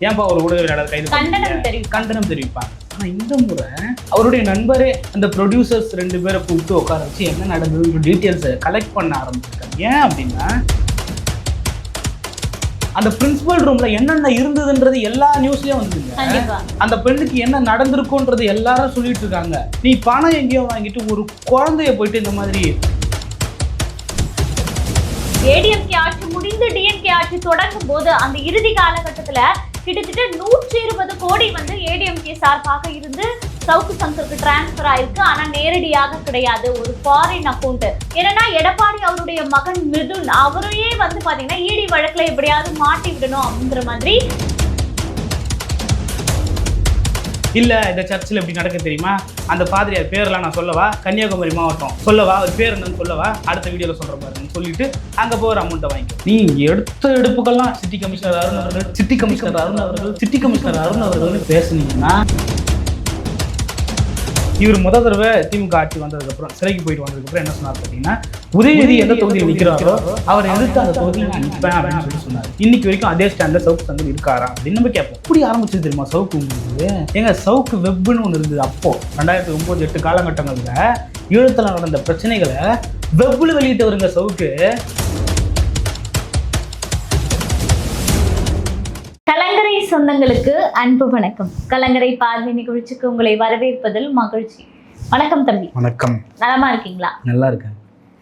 ஏன்பா ஒரு ஊடகவியலாளர் கைது கண்டனம் பண்ணீங்க? தெரிவிப்பாங்க. கண்டனம் தெரிவிப்பாங்க. ஆனா இந்த முறை அவருடைய நண்பரே அந்த ப்ரொடியூசர்ஸ் ரெண்டு பேரை கூப்பிட்டு உட்கார வச்சு என்ன நடந்ததுன்ற டீட்டெயில்ஸை கலெக்ட் பண்ண ஆரம்பிச்சிருக்காங்க ஏன் அப்படின்னா அந்த பிரின்சிபல் ரூம்ல என்னென்ன இருந்ததுன்றது எல்லா நியூஸ்லயும் கண்டிப்பா. அந்த பெண்ணுக்கு என்ன நடந்திருக்குன்றது எல்லாரும் சொல்லிட்டு இருக்காங்க. நீ பணம் எங்கேயோ வாங்கிட்டு ஒரு குழந்தைய போயிட்டு இந்த மாதிரி ஏடிஎம்கே ஆட்சி முடிந்து டிஎம்கே ஆட்சி தொடங்கும் போது அந்த இறுதி காலகட்டத்துல கிட்டத்தட்ட நூற்றி இருபது கோடி வந்து ஏடிஎம்கே சார்பாக இருந்து சவுக்கு சங்கருக்கு டிரான்ஸ்ஃபர் ஆயிருக்கு. ஆனா நேரடியாக கிடையாது. ஒரு ஃபாரின் அக்கௌண்ட் என்னன்னா எடப்பாடி அவருடைய மகன் மிதுன். அவரையே வந்து பாத்தீங்கன்னா இடி வழக்குல எப்படியாவது மாட்டி விடணும் அப்படிங்கிற மாதிரி இல்லை இந்த சர்ச்சில் எப்படி நடக்க தெரியுமா? அந்த பாதிரியார் பேர்லாம் நான் சொல்லவா? கன்னியாகுமரி மாவட்டம். சொல்லவா? அவர் பேர் என்னன்னு சொல்லவா? அடுத்த வீடியோவில் சொல்கிற பாருன்னு சொல்லிட்டு அங்கே போகிற ஒரு அமௌண்ட்டை வாங்கி நீ எடுத்த எடுப்புக்கெல்லாம் சிட்டி கமிஷனர் அருண் அவர்கள் சிட்டி கமிஷனர் அருண் அவர்கள் சிட்டி கமிஷனர் அருண் அவர்கள் பேசுனீங்கன்னா இவர் முத தடவை திமுக ஆட்சி வந்ததுக்கப்புறம் சிறைக்கு போயிட்டு வந்ததுக்கப்புறம் என்ன சொன்னார் பார்த்தீங்கன்னா உதயநிதி எந்த தொகுதியில் நிற்கிறாரோ அவர் எதிர்த்து அந்த தொகுதியில் நான் நிற்பேன் அப்படின்னு சொல்லி சொன்னார். இன்னைக்கு வரைக்கும் அதே ஸ்டாண்டில் சவுக்கு சங்கர் இருக்காரா அப்படின்னு நம்ம கேட்போம். எப்படி ஆரம்பிச்சது தெரியுமா சவுக்கு உங்களுக்கு எங்க சவுக்கு வெப்னு ஒன்று இருந்தது அப்போ ரெண்டாயிரத்தி ஒன்பது எட்டு காலகட்டங்களில் ஈழத்தில் நடந்த பிரச்சனைகளை வெப்பில் வெளியிட்டவருங்க சவுக்கு. சொந்தங்களுக்கு அன்பு வணக்கம். கலங்கரை பார்வை நிகழ்ச்சிக்கு உங்களை வரவேற்பதில் மகிழ்ச்சி. வணக்கம் தம்பி. வணக்கம். நலமா இருக்கீங்களா? நல்லா இருக்கேன்.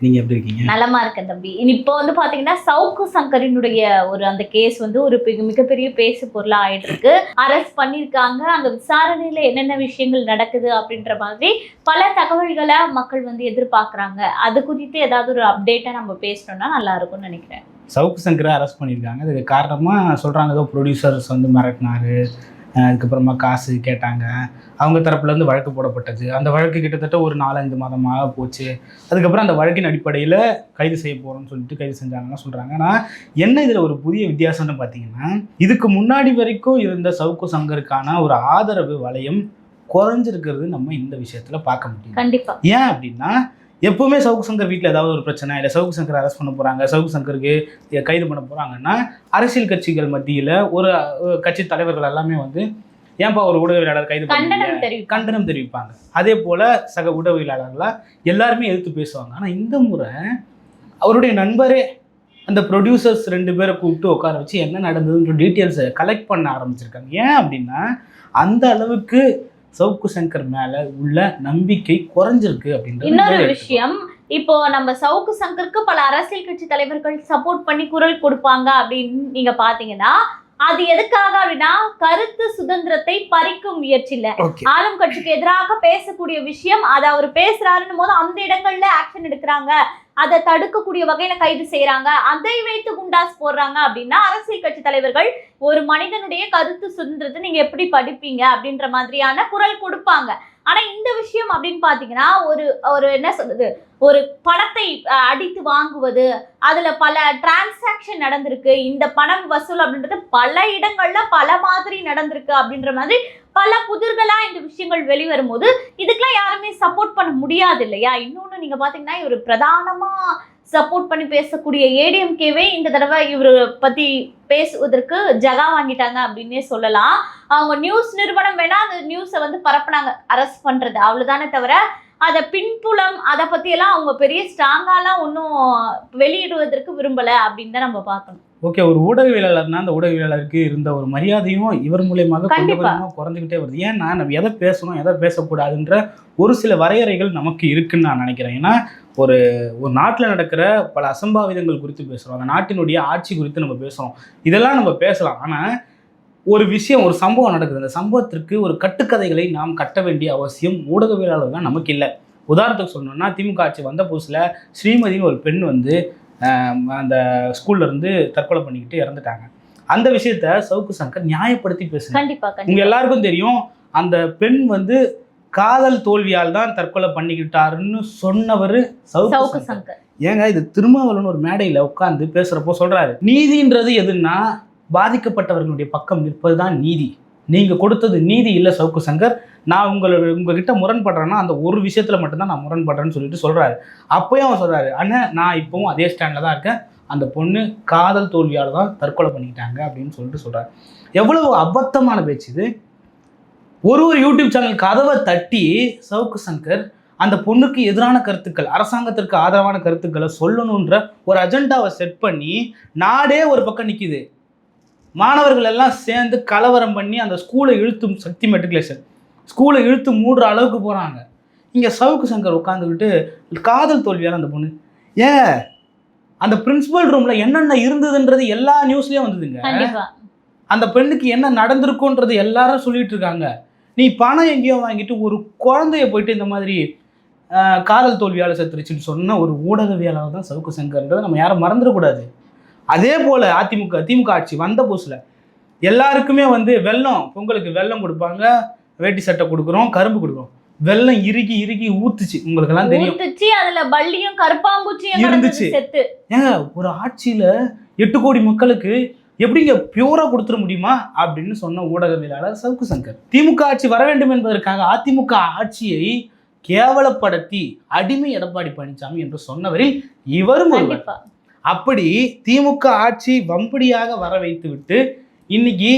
நீங்க எப்படி இருக்கீங்க? நலமா இருக்கேன் தம்பி. இனி இப்போ வந்து பாத்தீங்கன்னா சவுக்கு சங்கரினுடைய ஒரு அந்த கேஸ் வந்து ஒரு மிக- மிகப்பெரிய பேசு பொருளா ஆயிட்டு இருக்கு அரெஸ்ட் பண்ணிருக்காங்க அங்க விசாரணையில என்னென்ன விஷயங்கள் நடக்குது அப்படின்ற மாதிரி பல தகவல்களை மக்கள் வந்து எதிர்பார்க்கறாங்க. அது குறித்து ஏதாவது ஒரு அப்டேட்டா நம்ம பேசணும்னா நல்லா இருக்கும்னு நினைக்கிறேன். சவுக்கு சங்கரை அரெஸ்ட் பண்ணியிருக்காங்க. அதுக்கு காரணமாக சொல்கிறாங்க ஏதோ ப்ரொடியூசர்ஸ் வந்து மிரட்டினாரு. அதுக்கப்புறமா காசு கேட்டாங்க. அவங்க தரப்புலேருந்து வழக்கு போடப்பட்டது. அந்த வழக்கு கிட்டத்தட்ட ஒரு நாலஞ்சு மாதமாக போச்சு. அதுக்கப்புறம் அந்த வழக்கின் அடிப்படையில் கைது செய்ய போகிறோம்னு சொல்லிட்டு கைது செஞ்சாங்கன்னு சொல்கிறாங்க ஆனால் என்ன இதில் ஒரு புதிய வித்தியாசம்னு பார்த்தீங்கன்னா இதுக்கு முன்னாடி வரைக்கும் இருந்த சவுக்கு சங்கருக்கான ஒரு ஆதரவு வளையம் குறைஞ்சிருக்கிறது நம்ம இந்த விஷயத்தில் பார்க்க முடியும் கண்டிப்பா. ஏன் அப்படின்னா எப்பவுமே சவுக்கு சங்கர் வீட்டில் ஏதாவது ஒரு பிரச்சனை இல்லை சவுக்கு சங்கர் அரெஸ்ட் பண்ண போகிறாங்க சவுக்கு சங்கருக்கு கைது பண்ண போகிறாங்கன்னா அரசியல் கட்சிகள் மத்தியில் ஒரு கட்சி தலைவர்கள் எல்லாமே வந்து ஏன்பா ஒரு ஊடகவியலாளர் கைது பண்ணீங்க? கண்டனம் தெரிவிப்பாங்க. அதே போல் சக ஊடகவியலாளர்களாக எல்லாருமே எதிர்த்து பேசுவாங்க. ஆனால் இந்த முறை அவருடைய நண்பரே அந்த ப்ரொடியூசர்ஸ் ரெண்டு பேரை கூப்பிட்டு உட்கார வச்சு என்ன நடந்ததுன்ற டீட்டெயில்ஸை கலெக்ட் பண்ண ஆரம்பிச்சிருக்காங்க. ஏன் அப்படின்னா அந்த அளவுக்கு சவுக்கு சங்கர் மேலே உள்ள நம்பிக்கை குறைஞ்சிருக்கு அப்படின்றது இன்னொரு விஷயம் இப்போ நம்ம சவுக்கு சங்கருக்கு பல அரசியல் கட்சி தலைவர்கள் சப்போர்ட் பண்ணி குரல் கொடுப்பாங்க அப்படின்னு நீங்க பாத்தீங்கன்னா அது எதுக்காக அப்படின்னா கருத்து சுதந்திரத்தை பறிக்கும் முயற்சியில ஓகே ஆளும் கட்சிக்கு எதிராக பேசக்கூடிய விஷயம் அதை அவர் பேசுறாருன்னு போது அந்த இடங்கள்ல ஆக்ஷன் எடுக்கிறாங்க. அதை தடுக்கக்கூடிய வகையில கைது செய்யறாங்க அதை வைத்து குண்டாஸ் போடுறாங்க அப்படின்னா அரசியல் கட்சி தலைவர்கள் ஒரு மனிதனுடைய கருத்து சுதந்திரத்தை நீங்க எப்படி படிப்பீங்க அப்படின்ற மாதிரியான குரல் கொடுப்பாங்க. ஆனா இந்த விஷயம் அப்படின்னு பாத்தீங்கன்னா ஒரு ஒரு என்ன சொல்றது? ஒரு பணத்தை அடித்து வாங்குவது அதுல பல டிரான்சாக்ஷன் நடந்திருக்கு. இந்த பணம் வசூல் அப்படின்றது பல இடங்கள்ல பல மாதிரி நடந்திருக்கு அப்படின்ற மாதிரி பல புதிர்களா இந்த விஷயங்கள் வெளிவரும்போது இதுக்கெல்லாம் யாருமே சப்போர்ட் பண்ண முடியாது இல்லையா இன்னொன்னு நீங்க பாத்தீங்கன்னா இவர் பிரதானமா சப்போர்ட் பண்ணி பேசக்கூடிய ஏடிஎம்கேவே இந்த தடவை இவர் பத்தி பேசுவதற்கு ஜகா வாங்கிட்டாங்க அப்படின்னே சொல்லலாம். அவங்க நியூஸ் நிறுவனம் வேணா அந்த நியூஸை வந்து பரப்புனாங்க அரெஸ்ட் பண்றது அவ்வளவுதானே தவிர அதை பின்புலம் அதை பற்றியெல்லாம் அவங்க பெரிய ஸ்ட்ராங்காலாம் ஒன்றும் வெளியிடுவதற்கு விரும்பல அப்படின்னு தான் நம்ம பார்க்கணும். ஓகே ஒரு ஊடகவியலாளர்னா அந்த ஊடகவியலாளருக்கு இருந்த ஒரு மரியாதையும் இவர் மூலியமாக. கொஞ்சமாக குறைஞ்சிக்கிட்டே வருது. ஏன்னா நம்ம எதை பேசணும் எதை பேசக்கூடாதுன்ற ஒரு சில வரையறைகள் நமக்கு இருக்குன்னு நான் நினைக்கிறேன். ஏன்னா ஒரு ஒரு நாட்டில் நடக்கிற பல அசம்பாவிதங்கள் குறித்து பேசுகிறோம் அந்த நாட்டினுடைய ஆட்சி குறித்து நம்ம பேசுகிறோம் இதெல்லாம் நம்ம பேசலாம். ஆனால் ஒரு விஷயம் ஒரு சம்பவம் நடக்குது. அந்த சம்பவத்திற்கு ஒரு கட்டுக்கதைகளை நாம் கட்ட வேண்டிய அவசியம் ஊடகவியலாளர் தான் நமக்கு இல்லை. உதாரணத்துக்கு சொல்லணும்னா திமுக ஆட்சி வந்த புதுசில் ஸ்ரீமதின்னு ஒரு பெண் வந்து அந்த ஸ்கூல்ல இருந்து தற்கொலை பண்ணிக்கிட்டு இறந்துட்டாங்க. அந்த விஷயத்த சவுக்கு சங்கர் நியாயப்படுத்தி பேசுனாங்க கண்டிப்பா உங்க கண்டிப்பா எல்லாருக்கும் தெரியும் அந்த பெண் வந்து காதல் தோல்வியால் தான் தற்கொலை பண்ணிக்கிட்டாருன்னு சொன்னவர் சவுக்கு சங்கர். ஏங்க இது திருமாவளவன் ஒரு மேடையில் உட்கார்ந்து பேசுறப்போ சொல்றாரு நீதின்றது எதுன்னா பாதிக்கப்பட்டவர்களுடைய பக்கம் நிற்பதுதான் நீதி. நீங்கள் கொடுத்தது நீதி இல்லை சவுக்கு சங்கர். நான் உங்களை உங்ககிட்ட முரண்படுறேன்னா அந்த ஒரு விஷயத்தில் மட்டும்தான் நான் முரண்படுறேன்னு சொல்லிட்டு சொல்கிறாரு அப்போயும் அவன் சொல்கிறாரு ஆனால் நான் இப்போவும் அதே ஸ்டாண்டில் தான் இருக்கேன். அந்த பொண்ணு காதல் தோல்வியால் தான் தற்கொலை பண்ணிக்கிட்டாங்க அப்படின்னு சொல்லிட்டு சொல்கிறார் எவ்வளவு அபத்தமான பேச்சு இது. ஒரு ஒரு யூடியூப் சேனல் கதவை தட்டி சவுக்கு சங்கர் அந்த பொண்ணுக்கு எதிரான கருத்துக்கள் அரசாங்கத்திற்கு ஆதரவான கருத்துக்களை சொல்லணுன்ற ஒரு அஜெண்டாவை செட் பண்ணி நாடே ஒரு பக்கம் நிற்கிது மாணவர்கள் எல்லாம் சேர்ந்து கலவரம் பண்ணி அந்த ஸ்கூலை இழுத்து சக்தி மெட்ரிகுலேஷன் ஸ்கூலை இழுத்து மூடுற அளவுக்கு போகிறாங்க இங்கே சவுக்கு சங்கர் உட்காந்துக்கிட்டு காதல் தோல்வியால் அந்த பொண்ணு. ஏன் அந்த பிரின்சிபல் ரூமில் என்னென்ன இருந்ததுன்றது எல்லா நியூஸ்லேயும் வந்ததுங்க. அந்த பெண்ணுக்கு என்ன நடந்திருக்குன்றது எல்லாரும் சொல்லிட்டு இருக்காங்க. நீ பணம் எங்கேயோ வாங்கிட்டு ஒரு குழந்தைய போயிட்டு இந்த மாதிரி காதல் தோல்வியால் செத்துருச்சுன்னு சொன்ன ஒரு ஊடகவியலாளர் தான் சவுக்கு சங்கர்ன்றதை நம்ம யாரும் மறந்துடக்கூடாது. அதே போல் அதிமுக திமுக ஆட்சி வந்த புதுசில் எல்லாருக்குமே வந்து வெள்ளம் பொங்கலுக்கு வெள்ளம் கொடுப்பாங்க வேட்டி சட்டை கொடுக்குறோம் கரும்பு கொடுக்குறோம். வெள்ளம் இறுகி இறுகி ஊத்துச்சு. உங்களுக்கெல்லாம் தெரியும். ஊத்துச்சு அதுல பள்ளியும் கருப்பாம்பூச்சியும் இருந்துச்சு. ஏங்க ஒரு ஆட்சியில் எட்டு கோடி மக்களுக்கு எப்படிங்க பியூரா கொடுத்துட முடியுமா? அப்படின்னு சொன்ன ஊடகவியலாளர் சவுக்கு சங்கர் திமுக ஆட்சி வர வேண்டும் என்பதற்காக அதிமுக ஆட்சியை கேவலப்படுத்தி அடிமை எடப்பாடி பழனிசாமி என்று சொன்னவரில் இவரும் ஒருவர். அப்படி திமுக ஆட்சி வம்படியாக வர வைத்து விட்டு இன்னைக்கு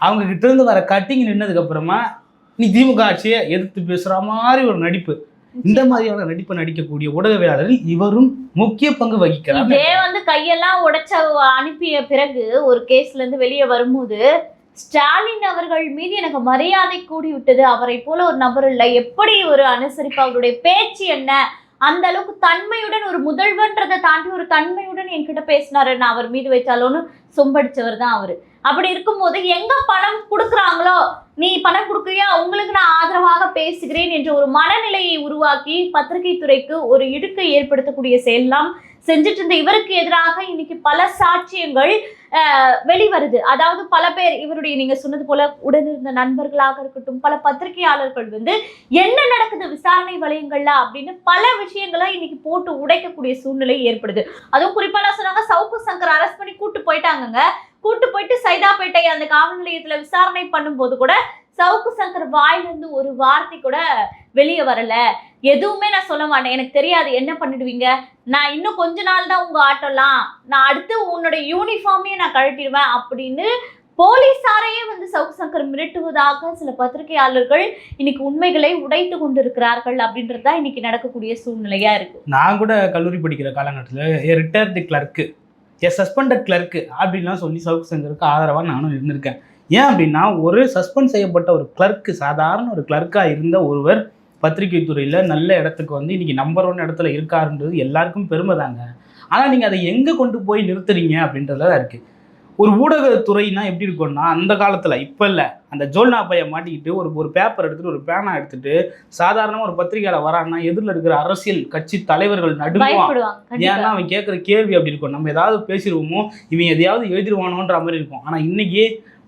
அவங்க கிட்ட இருந்து வர கட்டிங் நின்னதுக்கு அப்புறமா நீ திமுக ஆட்சியை எதிர்த்து பேசுற மாதிரி ஒரு நடிப்பு. இந்த மாதிரியான நடிப்பு நடிக்கக்கூடிய ஊடகவியலாளர்கள் இவரும் முக்கிய பங்கு வகிக்கிறார். இதே வந்து கையெல்லாம் உடைச்ச அனுப்பிய பிறகு ஒரு கேஸ்ல இருந்து வெளியே வரும்போது ஸ்டாலின் அவர்கள் மீது எனக்கு மரியாதை கூடி விட்டது அவரை போல ஒரு நபர் இல்லை. எப்படி ஒரு அனுசரிப்பு? அவருடைய பேச்சு என்ன? அந்த அளவுக்கு தன்மையுடன் ஒரு முதல்வன்றதை தாண்டி ஒரு தன்மையுடன் என்கிட்ட பேசினாரு. நான் அவர் மீது வைச்சாலோன்னு சொம்படிச்சவர் தான் அவரு. அப்படி இருக்கும்போது எங்க பணம் கொடுக்குறாங்களோ நீ பணம் கொடுக்குறியா? உங்களுக்கு நான் ஆதரவாக பேசுகிறேன் என்ற ஒரு மனநிலையை உருவாக்கி பத்திரிகை துறைக்கு ஒரு இடுக்கை ஏற்படுத்தக்கூடிய செயல்லாம் செஞ்சுட்டு இருந்த இவருக்கு எதிராக இன்னைக்கு பல சாட்சியங்கள் வெளிவருது. அதாவது பல பேர் இவருடைய நீங்க சொன்னது போல உடனிருந்த நண்பர்களாக இருக்கட்டும் பல பத்திரிகையாளர்கள் வந்து என்ன நடக்குது விசாரணை வலயங்கள்ல அப்படின்னு பல விஷயங்களை இன்னைக்கு போட்டு உடைக்கக்கூடிய சூழ்நிலை ஏற்படுது. அதுவும் குறிப்பா நான் சொன்னாங்க சவுக்கு சங்கர் அரெஸ்ட் பண்ணி கூட்டு போயிட்டாங்கங்க. கூட்டு போயிட்டு சைதாப்பேட்டை அந்த காவல் நிலையத்துல விசாரணை பண்ணும்போது கூட சவுக்கு சங்கர் வாயிலிருந்து ஒரு வார்த்தை கூட வெளியே வரல. எதுவுமே நான் சொல்ல மாட்டேன். எனக்கு தெரியாது. என்ன பண்ணிடுவீங்க? நான் இன்னும் கொஞ்ச நாள் தான் உங்க ஆட்டம்லாம் நான் அடுத்து உன்னோட யூனிஃபார்மையே நான் கழட்டிடுவேன் அப்படின்னு போலீசாரையே வந்து சவுக்கு சங்கர் மிரட்டுவதாக சில பத்திரிகையாளர்கள் இன்னைக்கு உண்மைகளை உடைத்து கொண்டிருக்கிறார்கள் அப்படின்றது தான் இன்னைக்கு நடக்கக்கூடிய சூழ்நிலையா இருக்கு. நான் கூட கல்லூரி படிக்கிற காலகட்டத்தில் ரிட்டையர்டு கிளர்க்கு ஏ சஸ்பெண்டட் கிளர்க்கு அப்படின்லாம் சொல்லி சவுக்கு சங்கருக்கு ஆதரவாக நானும் இருந்திருக்கேன். ஏன் அப்படின்னா ஒரு சஸ்பெண்ட் செய்யப்பட்ட ஒரு கிளர்க்கு சாதாரண ஒரு கிளர்க்காக இருந்த ஒருவர் பத்திரிகை துறையில் நல்ல இடத்துக்கு வந்து இன்னைக்கு நம்பர் ஒன் இடத்துல இருக்காருன்றது எல்லாருக்கும் பெருமை தாங்க. ஆனால் நீங்கள் அதை எங்கே கொண்டு போய் நிறுத்துறீங்க அப்படின்றதுல தான் இருக்குது ஒரு ஊடகத்துறைனா எப்படி இருக்கும்னா அந்த காலத்தில் இப்போ இல்லை. அந்த ஜோல்னா பைய மாட்டிக்கிட்டு ஒரு ஒரு பேப்பர் எடுத்துட்டு ஒரு பேனா எடுத்துட்டு சாதாரணமாக ஒரு பத்திரிகையாளர் வரான்னா எதிரில் இருக்கிற அரசியல் கட்சி தலைவர்கள் கண்டிப்பா. ஏன்னா அவன் கேட்குற கேள்வி அப்படி இருக்கும். நம்ம ஏதாவது பேசிடுவோமோ இவன் எதையாவது எழுதிடுவானோன்ற மாதிரி இருக்கும். ஆனால் இன்னைக்கு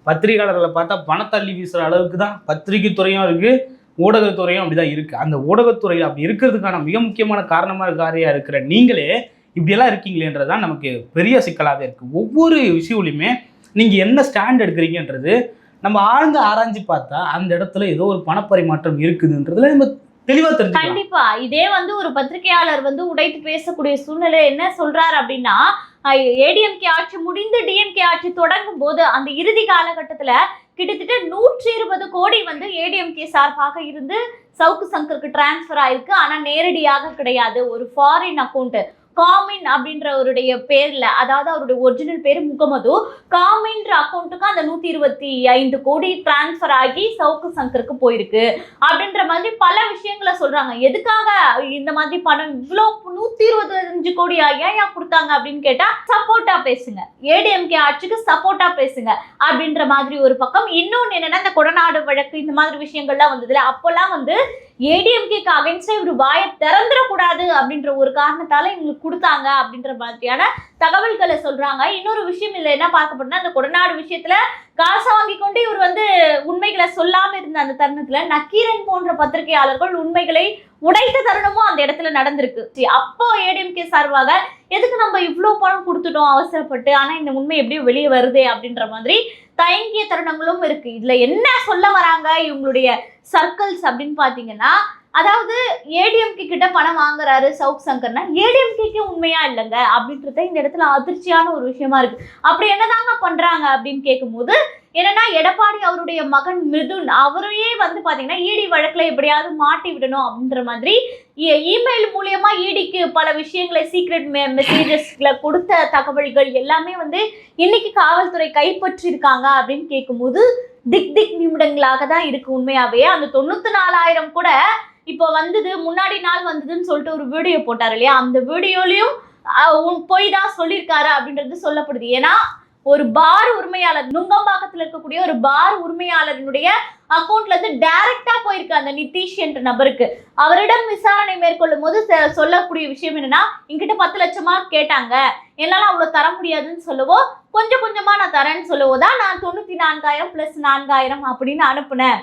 பத்திரிகையாளர்களை பார்த்தா பணத்தள்ளி வீசுகிற அளவுக்கு தான் பத்திரிகை துறையும் இருக்குது ஊடகத்துறையும் அப்படி தான் இருக்குது அந்த ஊடகத்துறையில் அப்படி இருக்கிறதுக்கான மிக முக்கியமான காரணமாக காரியாக இருக்கிற நீங்களே இப்படியெல்லாம் இருக்கீங்களேன்றது தான் நமக்கு பெரிய சிக்கலாகவே இருக்குது ஒவ்வொரு விஷயத்துலையுமே நீங்கள் என்ன ஸ்டாண்ட் எடுக்கிறீங்கன்றது நம்ம ஆழ்ந்து ஆராய்ஞ்சு பார்த்தா அந்த இடத்துல ஏதோ ஒரு பணப்பரிமாற்றம் இருக்குதுன்றதுல நம்ம தெளிவா தெரிஞ்சு கண்டிப்பா. இதே வந்து ஒரு பத்திரிகையாளர் வந்து உடைத்து பேசக்கூடிய சூழ்நிலை என்ன சொல்றாரு அப்படின்னா ஏடிஎம்கே ஆட்சி முடிந்து டிஎம்கே ஆட்சி தொடங்கும் போது அந்த இறுதி காலகட்டத்துல கிட்டத்தட்ட நூற்றி இருபது கோடி வந்து ஏடிஎம்கே சார்பாக இருந்து சவுக்கு சங்கருக்கு டிரான்ஸ்ஃபர் ஆயிருக்கு. ஆனா நேரடியாக கிடையாது. ஒரு ஃபாரின் அக்கௌண்ட் காமின் அப்படின்றவருடைய பேர்ல அதாவது அவருடைய ஒரிஜினல் பேர் முகமது காமின்ற அக்கௌண்ட்டுக்கு அந்த நூத்தி இருபத்தி ஐந்து கோடி டிரான்ஸ்ஃபர் ஆகி சவுக்கு சங்கருக்கு போயிருக்கு. அப்படின்ற மாதிரி பல விஷயங்களை சொல்றாங்க. எதுக்காக இந்த மாதிரி பணம் இவ்வளோ நூத்தி இருபத்தஞ்சு கோடி ஆகியா ஏன் கொடுத்தாங்க அப்படின்னு கேட்டா சப்போர்ட்டா பேசுங்க. ஏடிஎம்கே ஆட்சிக்கு சப்போர்ட்டா பேசுங்க அப்படின்ற மாதிரி ஒரு பக்கம். இன்னொன்னு என்னன்னா இந்த கொடநாடு வழக்கு இந்த மாதிரி விஷயங்கள்லாம் வந்ததுல அப்போல்லாம் வந்து ஏடிஎம்கேக்கு அகைன்ஸ்டா இவர் வாயை திறந்துடக்கூடாது அப்படின்ற ஒரு காரணத்தால் எங்களுக்கு கொடுத்தாங்க அப்படின்ற மாதிரியான தகவல்களை சொல்றாங்க. இன்னொரு விஷயம் இல்லை என்ன பார்க்கப்படுனா அந்த கொடநாடு விஷயத்துல காசை வாங்கி கொண்டு இவர் வந்து உண்மைகளை சொல்லாம இருந்த அந்த தருணத்துல நக்கீரன் போன்ற பத்திரிகையாளர்கள் உண்மைகளை உடைத்த தருணமும் அந்த இடத்துல நடந்திருக்கு. சரி, அப்போ ஏடிஎம்கே சார்பாக எதுக்கு நம்ம இவ்வளோ பணம் கொடுத்துட்டோம் அவசரப்பட்டு? ஆனால் இந்த உண்மை எப்படியும் வெளியே வருதே அப்படின்ற மாதிரி தயங்கிய தருணங்களும் இருக்கு. இதுல என்ன சொல்ல வராங்க இவங்களுடைய சர்க்கிள்ஸ் அப்படின்னு பாத்தீங்கன்னா அதாவது ஏடிஎம்கே கிட்ட பணம் வாங்குறாரு சவுக் சங்கர்னா ஏடிஎம்கேக்கு உண்மையா இல்லைங்க அப்படின்றத இந்த இடத்துல அதிர்ச்சியான ஒரு விஷயமா இருக்கு. அப்படி என்னதாங்க பண்றாங்க அப்படின்னு கேட்கும்போது என்னன்னா எடப்பாடி அவருடைய மகன் மிதுன் அவரையே வந்து பாத்தீங்கன்னா இடி வழக்குல எப்படியாவது மாட்டி விடணும் அப்படின்ற மாதிரி இ- இமெயில் மூலியமா இடிக்கு பல விஷயங்களை சீக்ரெட் மெசேஜஸ்ல கொடுத்த தகவல்கள் எல்லாமே வந்து இன்னைக்கு காவல்துறை கைப்பற்றிருக்காங்க அப்படின்னு கேட்கும்போது திக் திக் நிமிடங்களாக தான் இருக்கு உண்மையாவே. அந்த தொண்ணூத்தி நாலாயிரம் கூட இப்போ வந்தது முன்னாடி நாள் வந்ததுன்னு சொல்லிட்டு ஒரு வீடியோ போட்டார் இல்லையா? அந்த வீடியோலயும் பொய் தான் சொல்லியிருக்காரு அப்படின்றது சொல்லப்படுது. ஏன்னா ஒரு பார் உரிமையாளர் நுங்கம்பாக்கத்தில் இருக்கக்கூடிய ஒரு பார் உரிமையாளரினுடைய அக்கௌண்ட்ல இருந்து டைரக்டா போயிருக்கு அந்த நிதிஷ் என்ற நபருக்கு. அவரிடம் விசாரணை மேற்கொள்ளும் போது சொல்லக்கூடிய விஷயம் என்னன்னா என்கிட்ட பத்து லட்சமா கேட்டாங்க. என்னால அவ்வளவு தர முடியாதுன்னு சொல்லவோ. கொஞ்சம் கொஞ்சமா நான் தரேன்னு சொல்லவோ தான் நான் தொண்ணூத்தி நான்காயிரம் பிளஸ் நான்காயிரம் அப்படின்னு அனுப்புனேன்.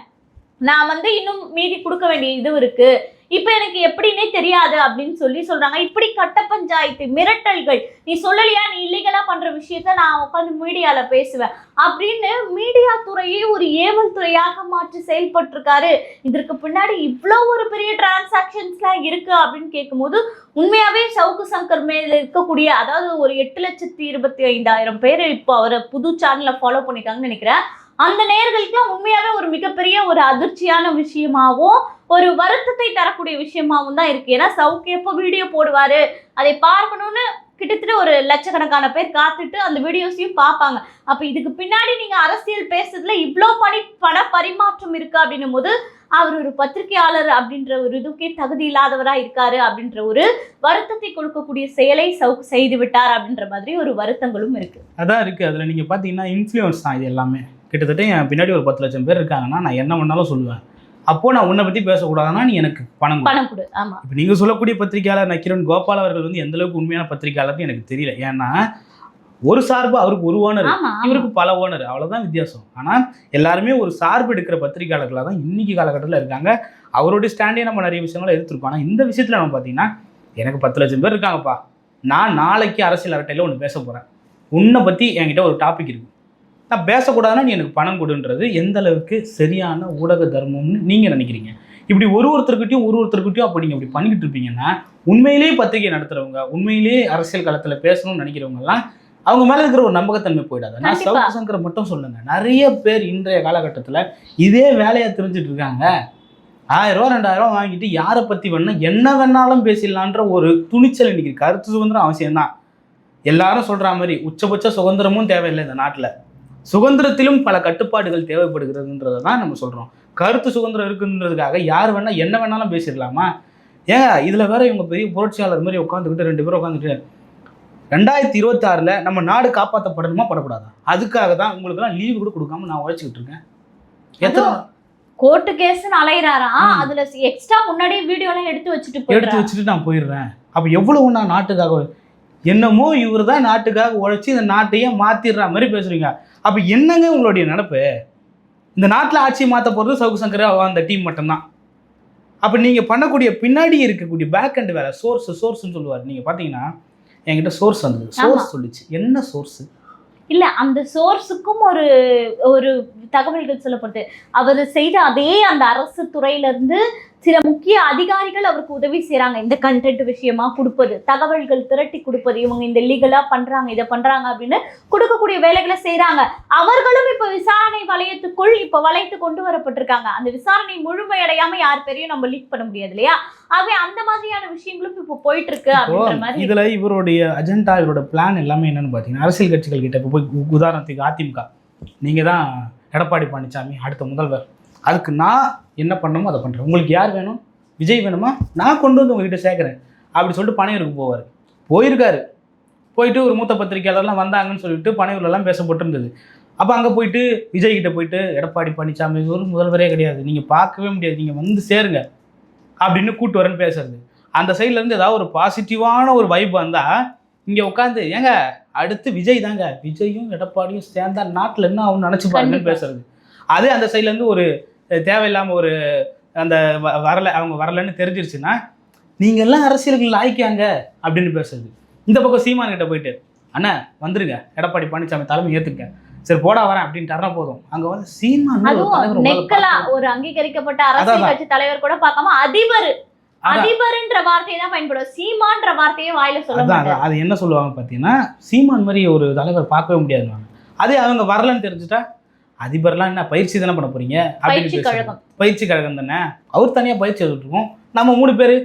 நான் வந்து இன்னும் மீதி கொடுக்க வேண்டிய இது இருக்கு. இப்போ எனக்கு எப்படின்னே தெரியாது அப்படின்னு சொல்லி சொல்றாங்க. இப்படி கட்ட பஞ்சாயத்து மிரட்டல்கள் நீ சொல்லலையா நீ இல்லீகலா பண்ற விஷயத்த நான் உட்காந்து மீடியால பேசுவேன் அப்படின்னு மீடியா துறையே ஒரு ஏவல் துறையாக மாற்றி செயல்பட்டிருக்காரு. இதற்கு பின்னாடி இவ்வளோ ஒரு பெரிய டிரான்சாக்ஷன்ஸ்லாம் இருக்கு அப்படின்னு கேட்கும்போது உண்மையாவே சவுக்கு சங்கர் மேல இருக்கக்கூடிய அதாவது ஒரு எட்டு லட்சத்தி இருபத்தி ஐந்தாயிரம் பேர் இப்போ அவரை புது சேனலை ஃபாலோ பண்ணிருக்காங்கன்னு நினைக்கிறேன். அந்த நேர்களுக்குலாம் உண்மையாகவே ஒரு மிகப்பெரிய ஒரு அதிர்ச்சியான விஷயமாகவும் ஒரு வருத்தத்தை தரக்கூடிய விஷயமாவும் தான் இருக்கு. ஏன்னா சவுக்கு எப்போ வீடியோ போடுவார் அதை பார்க்கணும்னு கிட்டத்தட்ட ஒரு லட்சக்கணக்கான பேர் காத்துட்டு அந்த வீடியோஸையும் பார்ப்பாங்க. அப்போ இதுக்கு பின்னாடி நீங்கள் அரசியல் பேசுறதுல இவ்வளோ பணி பண பரிமாற்றம் இருக்கு அப்படின்னும் போது அவர் ஒரு பத்திரிகையாளர் அப்படின்ற ஒரு இதுக்கே தகுதி இல்லாதவராக இருக்காரு அப்படின்ற ஒரு வருத்தத்தை கொடுக்கக்கூடிய செயலை சவுக்கு செய்து விட்டார் அப்படின்ற மாதிரி ஒரு வருத்தங்களும் இருக்கு. அதான் இருக்குது அதில் நீங்கள் பார்த்தீங்கன்னா இன்ஃப்ளூயன்ஸ் தான் இது எல்லாமே. கிட்டத்தட்ட என் பின்னாடி ஒரு பத்து லட்சம் பேர் இருக்காங்கன்னா நான் என்ன வேணாலும் சொல்லுவேன். அப்போது நான் உன்னை பற்றி பேசக்கூடாதுன்னா நீ எனக்கு பணம். பணம் கொடு. ஆமா. இப்போ நீங்கள் சொல்லக்கூடிய பத்திரிக்கையாளர் நக்கிரன் கோபால் அவர்கள் வந்து எந்த அளவுக்கு உண்மையான பத்திரிக்கையாளர்னு எனக்கு தெரியல. ஏன்னா ஒரு சார்பு அவருக்கு ஒரு ஓனர். இவருக்கு பல ஓனர் அவ்வளவுதான் வித்தியாசம். ஆனால் எல்லாருமே ஒரு சார்பு எடுக்கிற பத்திரிகையாளர்களாக தான் இன்னைக்கு காலகட்டத்தில் இருக்காங்க. அவருடைய ஸ்டாண்டே நம்ம நிறைய விஷயங்களை எடுத்திருக்கோம் ஆனால் இந்த விஷயத்தில் நம்ம பார்த்தீங்கன்னா எனக்கு பத்து லட்சம் பேர் இருக்காங்கப்பா. நான் நாளைக்கு அரசியல் அரட்டையில் ஒன்று பேச போகிறேன் உன்னை பற்றி என்கிட்ட ஒரு டாபிக் இருக்கு. நான் பேசக்கூடாதுன்னா நீ எனக்கு பணம் கொடுன்றது எந்த அளவுக்கு சரியான ஊடக தர்மம்னு நீங்கள் நினைக்கிறீங்க? இப்படி ஒரு ஒருத்தர்கிட்டயும் ஒரு ஒருத்தர்கிட்டயும் அப்போ நீங்கள் இப்படி பண்ணிக்கிட்டு இருப்பீங்கன்னா உண்மையிலேயே பத்திரிகை நடத்துறவங்க உண்மையிலேயே அரசியல் களத்தில் பேசணும்னு நினைக்கிறவங்க எல்லாம் அவங்க மேல இருக்கிற ஒரு நம்பகத்தன்மை போயிடாது. நான். சவுக்கு சங்கரை மட்டும் சொல்லுங்க. நிறைய பேர் இன்றைய காலகட்டத்தில் இதே வேலையை தெரிஞ்சுட்டு இருக்காங்க. ஆயிரம் ரூபா ரெண்டாயிரம் வாங்கிட்டு யாரை பத்தி வேணா என்ன வேணாலும் பேசிடலான்ற ஒரு துணிச்சல் இன்னைக்கு கருத்து சுதந்திரம் அவசியம்தான். எல்லாரும் சொல்ற மாதிரி உச்சபட்ச சுதந்திரமும் தேவையில்லை இந்த நாட்டில். சுதந்திரத்திலும் பல கட்டுப்பாடுகள் தேவைப்படுகிறதுன்றதை தான் நம்ம சொல்றோம். கருத்து சுதந்திரம் இருக்குன்றதுக்காக யார் வேணா என்ன வேணாலும் பேசிடலாமா? ஏங்க இதுல வேற இவங்க பெரிய புரட்சியாளர் மாதிரி உட்காந்துக்கிட்டு ரெண்டு பேரும் உட்காந்துட்டு ரெண்டாயிரத்தி இருபத்தாறுல நம்ம நாடு காப்பாற்றப்படணுமா படக்கூடாதா? அதுக்காக தான் உங்களுக்கெல்லாம் லீவு கூட கொடுக்காம நான் உழைச்சிக்கிட்டு இருக்கேன். எத்தனை கோர்ட்டு கேஸ்னு அலையிறாராம் ம். அதுல எக்ஸ்ட்ரா முன்னாடியே வீடியோ எல்லாம் எடுத்து வச்சுட்டு எடுத்து வச்சுட்டு நான் போயிடுறேன். அப்போ எவ்வளவு நான் நாட்டுக்காக என்னமோ இவர் தான் நாட்டுக்காக உழைச்சி இந்த நாட்டையே மாத்திடுற மாதிரி பேசுறீங்க. அப்போ என்னங்க உங்களுடைய நினப்பு இந்த நாட்டில் ஆட்சியை மாற்ற போகிறது சவுக்கு சங்கர் அந்த டீம் மட்டும்தான். அப்போ நீங்கள் பண்ணக்கூடிய பின்னாடி இருக்கக்கூடிய பேக் அண்ட் வேலை சோர்ஸ் சோர்ஸ்னு சொல்லுவார். நீங்கள் பார்த்தீங்கன்னா என்கிட்ட சோர்ஸ் வந்தது. சோர்ஸ் சொல்லுச்சு. என்ன சோர்ஸ் இல்ல அந்த சோர்ஸுக்கும் ஒரு ஒரு தகவல்கள் சொல்லப்படுது அவர் செய்த அதே அந்த அரசு துறையில இருந்து சில முக்கிய அதிகாரிகள் அவருக்கு உதவி செய்றாங்க. இந்த கண்டென்ட் விஷயமா கொடுப்பது தகவல்கள் திரட்டி கொடுப்பது இவங்க இந்த லீகலா பண்றாங்க இதை பண்றாங்க அப்படின்னு கொடுக்கக்கூடிய வேலைகளை செய்றாங்க. அவர்களும் இப்ப விசாரணை வளையத்துக்குள் இப்ப வளைத்து கொண்டு வரப்பட்டிருக்காங்க. அந்த விசாரணை முழுமையடையாம யார் பேரையும் நம்ம லீக் பண்ண முடியாது இல்லையா? ஆகவே அந்த மாதிரியான விஷயங்களும் இப்போ போயிட்டு இருக்கு அப்படின்ற மாதிரி இதுல இவருடைய அஜெண்டா இவரோட பிளான் எல்லாமே என்னன்னு பார்த்தீங்கன்னா அரசியல் கட்சிகள் கிட்ட இப்போ போய் உதாரணத்துக்கு அதிமுக. நீங்க தான் எடப்பாடி பழனிசாமி அடுத்த முதல்வர். அதுக்கு நான் என்ன பண்ணணுமோ அதை பண்றேன். உங்களுக்கு யார் வேணும்? விஜய் வேணுமா? நான் கொண்டு வந்து உங்ககிட்ட சேர்க்குறேன். அப்படி சொல்லிட்டு பனையூருக்கு போவார். போயிருக்காரு. போயிட்டு ஒரு மூத்த பத்திரிகையாளர்லாம் வந்தாங்கன்னு சொல்லிட்டு பனையூர்லலாம் பேசப்பட்டிருந்தது. அப்போ அங்கே போயிட்டு விஜய் கிட்ட போயிட்டு எடப்பாடி பழனிசாமி ஒரு முதல்வரே கிடையாது. நீங்கள் பார்க்கவே முடியாது. நீங்கள் வந்து சேருங்க. அப்படின்னு கூட்டு வரேன்னு பேசுறது. அந்த சைடுல இருந்து ஏதாவது ஒரு பாசிட்டிவான ஒரு வைப் வந்தா இங்க உட்காந்து ஏங்க அடுத்து விஜய் தாங்க. விஜயும் எடப்பாடியும் சேர்ந்தா நாட்டுல என்ன ஆகும்னு நினைச்சு பாருங்கன்னு. பேசுறது. அதே அந்த சைடுல இருந்து ஒரு அஹ், தேவையில்லாம ஒரு அந்த வரல அவங்க வரலன்னு தெரிஞ்சிருச்சுன்னா நீங்க எல்லாம் அரசியலுக்கு லாய்க்காங்க அப்படின்னு பேசுறது. இந்த பக்கம் சீமான் கிட்ட போயிட்டு அண்ணா வந்துருங்க. எடப்பாடி பழனிசாமி தலைமை ஏத்துக்க சரி போடா வரேன் அப்படின்ட்டாருனா போதும். அங்க வந்து சீமான் நெக்கலா ஒரு அங்கீகரிக்கப்பட்ட அரசியல். கட்சி தலைவர் கூட பார்க்காம அதிபர். அதிபர்ன்ற வார்த்தையை தான் பயன்படும். சீமான்ற வார்த்தையே வாயில சொல்ல அதான் மாட்டாரு. அதான். அது என்ன சொல்லுவாங்க பார்த்தீங்கன்னா சீமான் மாதிரி ஒரு தலைவர் பார்க்கவே முடியாதுன்னு அதே அவங்க வரலன்னு தெரிஞ்சுட்டா அதிபர்லாம் என்ன பயிற்சி தானே பண்ண போறீங்க? அப்படின்னு பயிற்சி. கழகம். பயிற்சி கழகம் தானே? அவர் தனியா பயிற்சி எடுத்துட்டு இருக்கோம். நம்ம மூணு பேர்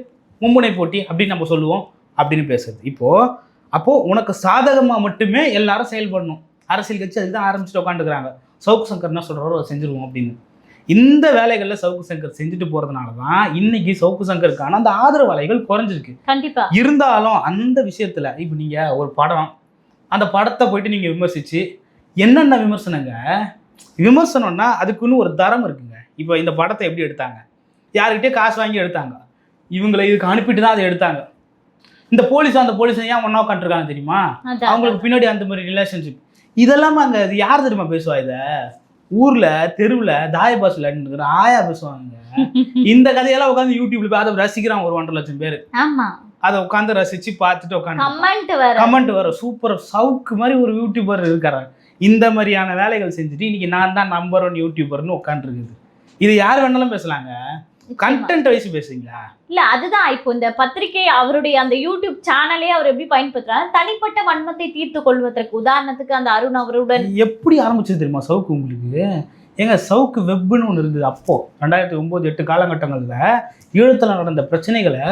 மும்முனை போட்டி அப்படின்னு நம்ம சொல்லுவோம் அப்படின்னு பேசுறது. இப்போ அப்போ உனக்கு சாதகமா மட்டுமே எல்லாரும் செயல்படணும். அரசியல் கட்சி அதுக்கு தான் ஆரம்பிச்சுட்டு உட்காந்துக்கிறாங்க சவுக்கு சங்கர் என்ன சொல்றாரோ அதை செஞ்சிருவோம் அப்படின்னு. இந்த வேலைகளில் சவுக்கு சங்கர் செஞ்சுட்டு போறதுனால தான் இன்னைக்கு சவுக்கு சங்கருக்கான அந்த ஆதரவு அலைகள் குறைஞ்சிருக்கு. கண்டிப்பா. இருந்தாலும் அந்த விஷயத்துல இப்போ நீங்க ஒரு படம் அந்த படத்தை போயிட்டு நீங்க விமர்சிச்சு என்னென்ன விமர்சனங்க? விமர்சனம்னா அதுக்குன்னு ஒரு தரம் இருக்குங்க. இப்போ இந்த படத்தை எப்படி எடுத்தாங்க? யாருக்கிட்டே காசு வாங்கி எடுத்தாங்க. இவங்களை இதுக்கு அனுப்பிட்டு தான் அதை எடுத்தாங்க. இந்த போலீஸ் அந்த போலீஸ் ஏன் ஒன்றா உட்காந்துருக்காங்க தெரியுமா? அவங்களுக்கு பின்னாடி அந்த மாதிரி ரிலேஷன்ஷிப் இதெல்லாம் அங்கே யார் தெரியுமா பேசுவா இதை? ஊர்ல தெருவுல தாய விளையாண்டுக்கிற ஆயா பேசுவாங்க இந்த கதையெல்லாம் உட்காந்து யூடியூப்ல போய் அதை ரசிக்கிறான் ஒரு ஒன்றரை லட்சம் பேர். அதை உட்காந்து ரசிச்சு பார்த்துட்டு உட்காந்து கமெண்ட் வர சூப்பர் சவுக்கு மாதிரி ஒரு யூடியூபர் இருக்காரு. இந்த மாதிரியான வேலைகள் செஞ்சுட்டு இன்னைக்கு நான் தான் நம்பர் ஒன் யூடியூபர்னு உட்காந்துருக்குது இது யார் வேணாலும் பேசலாங்க. கண்டென்ட் வைஸ் பேசுறீங்களா? இல்ல அதுதான் இப்போ இந்த பத்திரிகை அவருடைய அந்த யூடியூப் சேனலே அவர் எப்படி பயன்படுத்துறாரு? தனிப்பட்ட வன்மத்தை தீர்த்து கொள்வதற்கு உதாரணத்துக்கு அந்த அருண் அவருடன். எப்படி ஆரம்பிச்சது தெரியுமா சவுக்கு உங்களுக்கு? ஏங்க சவுக்கு வெப்னு ஒன்று இருந்தது அப்போ. ரெண்டாயிரத்தி ஒன்பது எட்டு காலகட்டங்களில் ஈழத்தில் நடந்த பிரச்சனைகளை